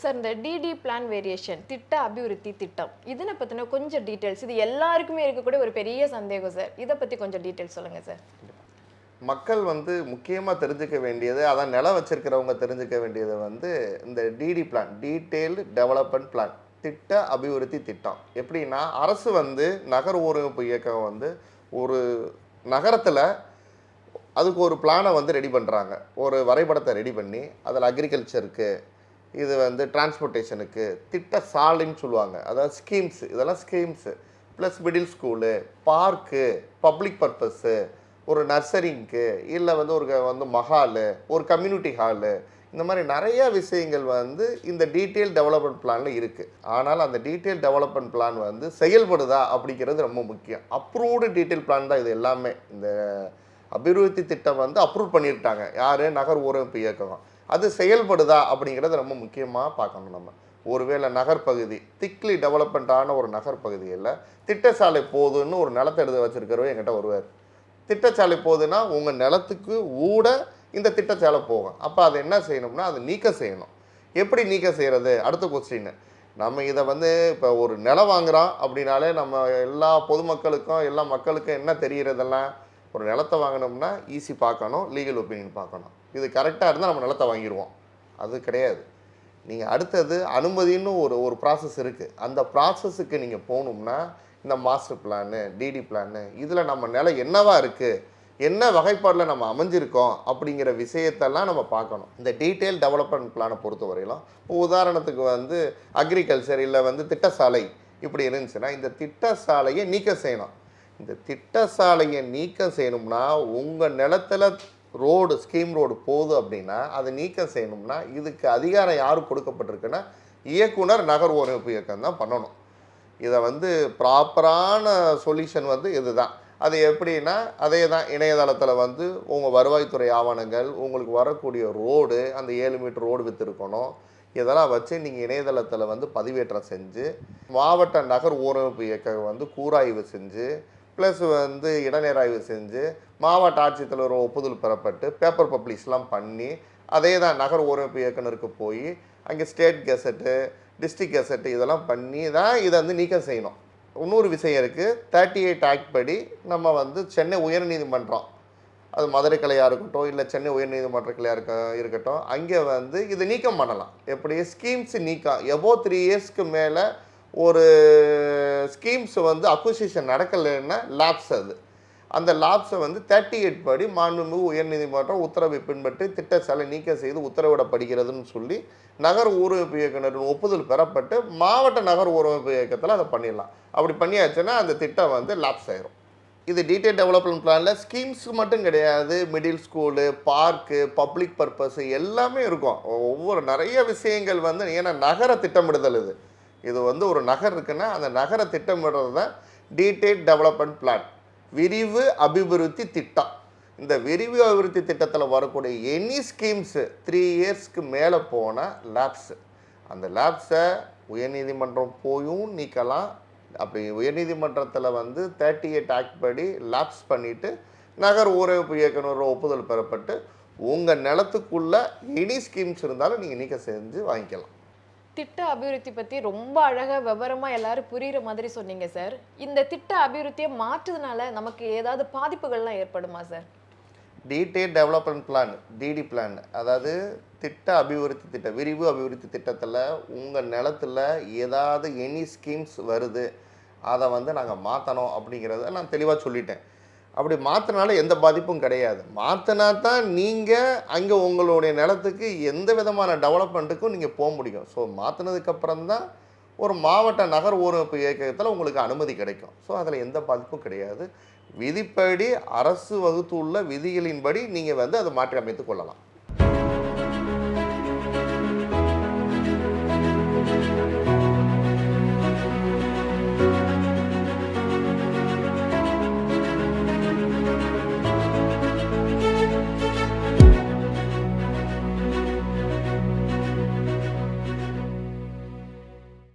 Sir இந்த DD plan variation திட்ட அபிவிருத்தி திட்டம் இதனை பற்றின கொஞ்சம் டீட்டெயில்ஸ் இது எல்லாருக்குமே இருக்கக்கூடிய ஒரு பெரிய சந்தேகம் சார். இதை பற்றி கொஞ்சம் டீட்டெயில்ஸ் சொல்லுங்கள் சார். மக்கள் வந்து முக்கியமாக தெரிஞ்சுக்க வேண்டியது அதான் நிலம் வச்சிருக்கிறவங்க தெரிஞ்சுக்க வேண்டியது வந்து இந்த DD plan detailed development plan திட்ட அபிவிருத்தி திட்டம். எப்படின்னா அரசு வந்து நகர் ஊரமைப்பு இயக்கம் வந்து ஒரு நகரத்தில் அதுக்கு ஒரு பிளானை வந்து ரெடி பண்ணுறாங்க ஒரு வரைபடத்தை ரெடி பண்ணி அதில் அக்ரிகல்ச்சருக்கு இது வந்து டிரான்ஸ்போர்ட்டேஷனுக்கு திட்ட சாலைன்னு சொல்லுவாங்க. அதாவது ஸ்கீம்ஸ் இதெல்லாம் schemes plus middle school park public purpose ஒரு நர்சரிங்க்கு இல்லை வந்து ஒரு க- வந்து மஹாலு ஒரு கம்யூனிட்டி ஹாலு இந்த மாதிரி நிறைய விஷயங்கள் வந்து இந்த டீட்டெயில் டெவலப்மெண்ட் பிளானில் இருக்குது ஆனால் அந்த டீட்டெயில் டெவலப்மெண்ட் பிளான் வந்து செயல்படுதா அப்படிங்கிறது ரொம்ப முக்கியம். அப்ரூவ்டு டீட்டெயில் பிளான் தான் இது எல்லாமே. இந்த அபிவிருத்தி திட்டம் வந்து அப்ரூவ் பண்ணியிருக்காங்க யார்? நகர் ஊரமைப்பு இயக்கம் அது செயல்படுதா அப்படிங்கிறத ரொம்ப முக்கியமாக பார்க்கணும் நம்ம. ஒருவேளை நகர்ப்பகுதி திக்லி டெவலப்மெண்ட்டான ஒரு நகர்ப்பகுதியில் திட்டசாலை போதுன்னு ஒரு நிலத்தை எடுத்து வச்சிருக்கிறவர் என்கிட்ட வருவார். திட்டச்சாலை போகுதுன்னா உங்கள் நிலத்துக்கு ஊட இந்த திட்டச்சாலை போகும். அப்போ அதை என்ன செய்யணும்னா அதை நீக்கம் செய்யணும். எப்படி நீக்கம் செய்கிறது அடுத்த கொஸ்டின் நம்ம இதை வந்து இப்போ ஒரு நிலம் வாங்குகிறோம் அப்படின்னாலே நம்ம எல்லா பொதுமக்களுக்கும் எல்லா மக்களுக்கும் என்ன தெரிகிறதெல்லாம்? ஒரு நிலத்தை வாங்கினோம்னா ஈஸி பார்க்கணும் லீகல் ஒப்பீனியன் பார்க்கணும். இது கரெக்டாக இருந்தால் நம்ம நிலத்தை வாங்கிடுவோம் அது கிடையாது. நீங்கள் அடுத்தது அனுமதின்னு ஒரு ஒரு ப்ராசஸ் இருக்குது அந்த ப்ராசஸுக்கு நீங்கள் போகணும்னா இந்த மாஸ்டர் பிளானு டிடி பிளானு இதில் நம்ம நிலம் என்னவாக இருக்குது என்ன வகைப்பாடில் நம்ம அமைஞ்சிருக்கோம்? அப்படிங்கிற விஷயத்தெல்லாம் நம்ம பார்க்கணும். இந்த டீட்டெயில் டெவலப்மெண்ட் பிளானை பொறுத்த வரையிலும் உதாரணத்துக்கு வந்து அக்ரிகல்ச்சர் இல்லை வந்து திட்டசாலை இப்படி இருந்துச்சுன்னா இந்த திட்டசாலையை நீக்கம் செய்யணும். இந்த திட்டசாலையை நீக்கம் செய்யணும்னா உங்கள் நிலத்துல ரோடு ஸ்கீம் ரோடு போகுது அப்படின்னா அதை நீக்கம் செய்யணும்னா இதுக்கு அதிகாரம் யார் கொடுக்கப்பட்டிருக்குன்னா இயக்குனர் நகர் ஒருங்கிணைப்பு இயக்கம் தான் பண்ணணும். இதை வந்து ப்ராப்பரான சொல்யூஷன் வந்து இதுதான். அது எப்படின்னா அதே தான் இணையதளத்தில் வந்து உங்கள் வருவாய்த்துறை ஆவணங்கள் உங்களுக்கு வரக்கூடிய ரோடு அந்த ஏழு மீட்டர் ரோடு விற்றுருக்கணும் இதெல்லாம் வச்சு நீங்கள் இணையதளத்தில் வந்து பதிவேற்றம் செஞ்சு மாவட்ட நகர் ஊரமைப்பு இயக்கம் வந்து கூராய்வு செஞ்சு ப்ளஸ் வந்து இடநேராய்வு செஞ்சு மாவட்ட ஆட்சித்தலைவர் ஒப்புதல் பெறப்பட்டு பேப்பர் பப்ளிஷ்லாம் பண்ணி அதே தான் நகர் ஊரமைப்பு இயக்குனருக்கு போய் அங்கே ஸ்டேட் கெசட்டு டிஸ்ட்ரிக்ட் கெசட்டு இதெல்லாம் பண்ணி தான் இதை வந்து நீக்கம் செய்யணும். இன்னொரு விஷயம் இருக்குது தேர்ட்டி எயிட் ஆக்ட் படி நம்ம வந்து சென்னை உயர்நீதிமன்றம் அது மதுரை கிளையாக இருக்கட்டும் இல்லை சென்னை உயர்நீதிமன்ற கிளையாக இருக்க இருக்கட்டும் அங்கே வந்து இதை நீக்கம் பண்ணலாம். எப்படி ஸ்கீம்ஸ் நீக்கம் எபோ த்ரீ இயர்ஸ்க்கு மேலே ஒரு ஸ்கீம்ஸ் வந்து அக்விசிஷன் நடக்கலைன்னா லாப்ஸ் அது. அந்த லாப்ஸை வந்து தேர்ட்டி எயிட் படி மாண்புமிகு உயர்நீதிமன்றம் உத்தரவை பின்பற்றி திட்ட செலை நீக்கம் செய்து உத்தரவிடப்படுகிறதுன்னு சொல்லி நகர் ஊரமைப்பு இயக்குநரின் ஒப்புதல் பெறப்பட்டு மாவட்ட நகர் ஊரமைப்பு இயக்கத்தில் அதை பண்ணிடலாம். அப்படி பண்ணியாச்சுன்னா அந்த திட்டம் வந்து லாப்ஸ் ஆயிரும். இது டீட்டெயில் டெவலப்மெண்ட் பிளானில் ஸ்கீம்ஸ் மட்டும் கிடையாது. Middle school park public purpose எல்லாமே இருக்கும். ஒவ்வொரு நிறைய விஷயங்கள் வந்து ஏன்னா நகர திட்டமிடுதல் இது. இது வந்து ஒரு நகர் இருக்குன்னா அந்த நகர திட்டமிடுறது தான் டீடைல் டெவலப்மெண்ட் பிளான் விரிவு அபிவிருத்தி திட்டம். இந்த விரிவு அபிவிருத்தி திட்டத்தில் வரக்கூடிய எனி ஸ்கீம்ஸு த்ரீ இயர்ஸ்க்கு மேலே போன லேப்ஸு அந்த லேப்ஸை உயர்நீதிமன்றம் போயும் நீக்கலாம். அப்படி உயர்நீதிமன்றத்தில் வந்து தேர்ட்டி எயிட் ஆக்ட் படி லேப்ஸ் பண்ணிவிட்டு நகர் ஊரமைப்பு இயக்குனர் ஒப்புதல் பெறப்பட்டு உங்கள் நிலத்துக்குள்ளே எனி ஸ்கீம்ஸ் இருந்தாலும் நீங்கள் நீக்க செஞ்சு வாங்கிக்கலாம். திட்ட அபிவிருத்தி பற்றி ரொம்ப அழகாக விவரமாக எல்லாரும் புரியுற மாதிரி சொன்னீங்க சார். இந்த திட்ட அபிவிருத்தியை மாற்றுறதுனால நமக்கு ஏதாவது பாதிப்புகள்லாம் ஏற்படுமா sir? Detail development plan DD plan அதாவது திட்ட அபிவிருத்தி திட்டம் விரிவு அபிவிருத்தி திட்டத்தில் உங்கள் நிலத்துல ஏதாவது எனி ஸ்கீம்ஸ் வருது அதை வந்து நாங்கள் மாற்றணும் அப்படிங்கிறத நான் தெளிவாக சொல்லிட்டேன். அப்படி மாற்றினால எந்த பாதிப்பும் கிடையாது. மாற்றினா தான் நீங்கள் அங்கே உங்களுடைய நிலத்துக்கு எந்த விதமான டெவலப்மெண்ட்டுக்கும் நீங்கள் போக முடியும். ஸோ மாற்றினதுக்கப்புறம் தான் ஒரு மாவட்ட நகர் ஊரமைப்பு இயக்கத்தில் உங்களுக்கு அனுமதி கிடைக்கும். ஸோ அதில் எந்த பாதிப்பும் கிடையாது. விதிப்படி அரசு வகுத்துள்ள விதிகளின்படி நீங்கள் வந்து அதை மாற்றி அமைத்து கொள்ளலாம்.